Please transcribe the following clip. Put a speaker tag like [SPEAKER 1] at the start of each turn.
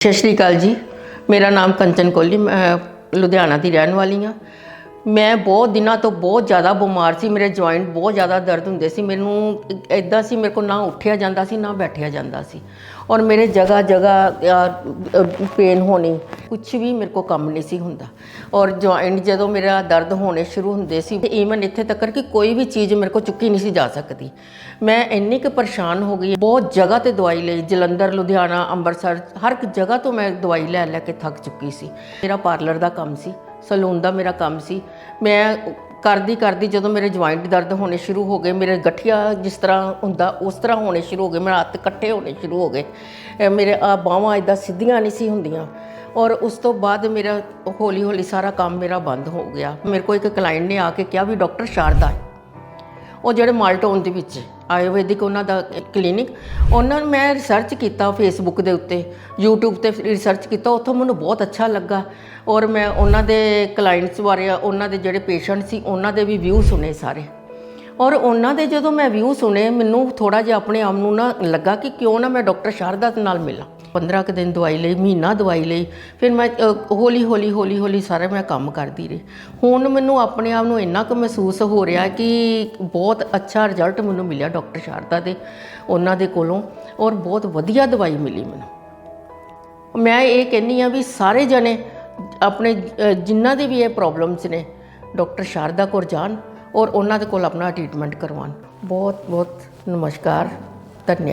[SPEAKER 1] ਸਤਿ ਸ਼੍ਰੀ ਅਕਾਲ ਜੀ। ਮੇਰਾ ਨਾਮ ਕੰਚਨ ਕੋਹਲੀ ਮੈਂ ਲੁਧਿਆਣਾ ਦੀ ਰਹਿਣ ਵਾਲੀ ਹਾਂ। ਮੈਂ ਬਹੁਤ ਦਿਨਾਂ ਤੋਂ ਬਹੁਤ ਜ਼ਿਆਦਾ ਬਿਮਾਰ ਸੀ, ਮੇਰੇ ਜੁਆਇੰਟ ਬਹੁਤ ਜ਼ਿਆਦਾ ਦਰਦ ਹੁੰਦੇ ਸੀ। ਮੈਨੂੰ ਇਦਾਂ ਸੀ, ਮੇਰੇ ਕੋਲ ਨਾ ਉੱਠਿਆ ਜਾਂਦਾ ਸੀ, ਨਾ ਬੈਠਿਆ ਜਾਂਦਾ ਸੀ। ਔਰ ਮੇਰੇ ਜਗ੍ਹਾ ਜਗ੍ਹਾ ਪੇਨ ਹੋਣੀ ਕੁਝ ਵੀ ਮੇਰੇ ਕੋਲ ਕੰਮ ਨਹੀਂ ਸੀ ਹੁੰਦਾ। ਔਰ ਜੁਆਇੰਟ ਜਦੋਂ ਮੇਰਾ ਦਰਦ ਹੋਣੇ ਸ਼ੁਰੂ ਹੁੰਦੇ ਸੀ ਈਵਨ ਇੱਥੇ ਤੱਕ ਕਿ ਕੋਈ ਵੀ ਚੀਜ਼ ਮੇਰੇ ਕੋਲ ਚੁੱਕੀ ਨਹੀਂ ਸੀ ਜਾ ਸਕਦੀ। ਮੈਂ ਇੰਨੀ ਕੁ ਪਰੇਸ਼ਾਨ ਹੋ ਗਈ, ਬਹੁਤ ਜਗ੍ਹਾ ਤੇ ਦਵਾਈ ਲਈ, ਜਲੰਧਰ, ਲੁਧਿਆਣਾ, ਅੰਮ੍ਰਿਤਸਰ, ਹਰ ਇੱਕ ਜਗ੍ਹਾ ਤੋਂ ਮੈਂ ਦਵਾਈ ਲੈ ਲੈ ਕੇ ਥੱਕ ਚੁੱਕੀ ਸੀ। ਮੇਰਾ ਪਾਰਲਰ ਦਾ ਕੰਮ ਸੀ ਸਲੂਨ ਦਾ ਮੇਰਾ ਕੰਮ ਸੀ। ਮੈਂ ਕਰਦੀ ਕਰਦੀ ਜਦੋਂ ਮੇਰੇ ਜੁਆਇੰਟ ਦਰਦ ਹੋਣੇ ਸ਼ੁਰੂ ਹੋ ਗਏ, ਮੇਰੇ ਗਠੀਆ ਜਿਸ ਤਰ੍ਹਾਂ ਹੁੰਦਾ, ਉਸ ਤਰ੍ਹਾਂ ਹੋਣੇ ਸ਼ੁਰੂ ਹੋ ਗਏ, ਮੇਰੇ ਹੱਥ ਇਕੱਠੇ ਹੋਣੇ ਸ਼ੁਰੂ ਹੋ ਗਏ। ਮੇਰੇ ਆ ਬਾਹਾਂ ਇਦਾਂ ਸਿੱਧੀਆਂ ਨਹੀਂ ਸੀ ਹੁੰਦੀਆਂ। ਔਰ ਉਸ ਤੋਂ ਬਾਅਦ ਮੇਰਾ ਹੌਲੀ ਹੌਲੀ ਸਾਰਾ ਕੰਮ ਮੇਰਾ ਬੰਦ ਹੋ ਗਿਆ। ਮੇਰੇ ਕੋਲ ਇੱਕ ਕਲਾਇੰਟ ਨੇ ਆ ਕੇ ਕਿਹਾ ਵੀ ਡਾਕਟਰ ਸ਼ਾਰਦਾ ਹੈ। ਉਹ ਜਿਹੜੇ ਮਾਲਟੋਨ ਦੇ ਵਿੱਚ ਆਯੁਰਵੈਦਿਕ ਉਹਨਾਂ ਦਾ ਕਲੀਨਿਕ, ਉਹਨਾਂ ਨੂੰ ਮੈਂ ਰਿਸਰਚ ਕੀਤਾ ਫੇਸਬੁੱਕ ਦੇ ਉੱਤੇ, YouTube ਤੇ ਰਿਸਰਚ ਕੀਤਾ, ਉੱਥੋਂ ਮੈਨੂੰ ਬਹੁਤ ਅੱਛਾ ਲੱਗਾ। ਔਰ ਮੈਂ ਉਹਨਾਂ ਦੇ ਕਲਾਇੰਟਸ ਬਾਰੇ, ਉਹਨਾਂ ਦੇ ਜਿਹੜੇ ਪੇਸ਼ੈਂਟ ਸੀ, ਉਹਨਾਂ ਦੇ ਵੀ ਵਿਊ ਸੁਣੇ ਸਾਰੇ। ਔਰ ਉਹਨਾਂ ਦੇ ਜਦੋਂ ਮੈਂ ਵਿਊ ਸੁਣੇ ਮੈਨੂੰ ਥੋੜਾ ਜਿਹਾ ਆਪਣੇ ਆਪ ਨੂੰ ਨਾ ਲੱਗਾ ਕਿ ਕਿਉਂ ਨਾ ਮੈਂ ਡਾਕਟਰ ਸ਼ਾਰਦਾ ਨਾਲ ਮਿਲਾਂ। 15 ਕੁ ਦਿਨ ਦਵਾਈ ਲਈ ਮਹੀਨਾ ਦਵਾਈ ਲਈ ਫਿਰ ਮੈਂ ਹੌਲੀ ਹੌਲੀ ਹੌਲੀ ਹੌਲੀ ਸਾਰੇ ਮੈਂ ਕੰਮ ਕਰਦੀ ਰਹੀ। ਹੁਣ ਮੈਨੂੰ ਆਪਣੇ ਆਪ ਨੂੰ ਇੰਨਾ ਕੁ ਮਹਿਸੂਸ ਹੋ ਰਿਹਾ ਕਿ ਬਹੁਤ ਅੱਛਾ ਰਿਜ਼ਲਟ ਮੈਨੂੰ ਮਿਲਿਆ ਡਾਕਟਰ ਸ਼ਾਰਦਾ ਦੇ ਉਹਨਾਂ ਦੇ ਕੋਲੋਂ ਔਰ ਬਹੁਤ ਵਧੀਆ ਦਵਾਈ ਮਿਲੀ ਮੈਨੂੰ। ਮੈਂ ਇਹ ਕਹਿੰਨੀ ਆ ਵੀ ਸਾਰੇ ਜਣੇ ਆਪਣੇ ਅ, ਜਿਨ੍ਹਾਂ ਦੇ ਵੀ ਇਹ ਪ੍ਰੋਬਲਮਸ ਨੇ ਡਾਕਟਰ ਸ਼ਾਰਦਾ ਕੋਲ ਜਾਣ ਔਰ ਉਹਨਾਂ ਦੇ ਕੋਲ ਆਪਣਾ ਟ੍ਰੀਟਮੈਂਟ ਕਰਵਾਉਣ। ਬਹੁਤ ਬਹੁਤ ਨਮਸਕਾਰ। ਧੰਨਵਾਦ।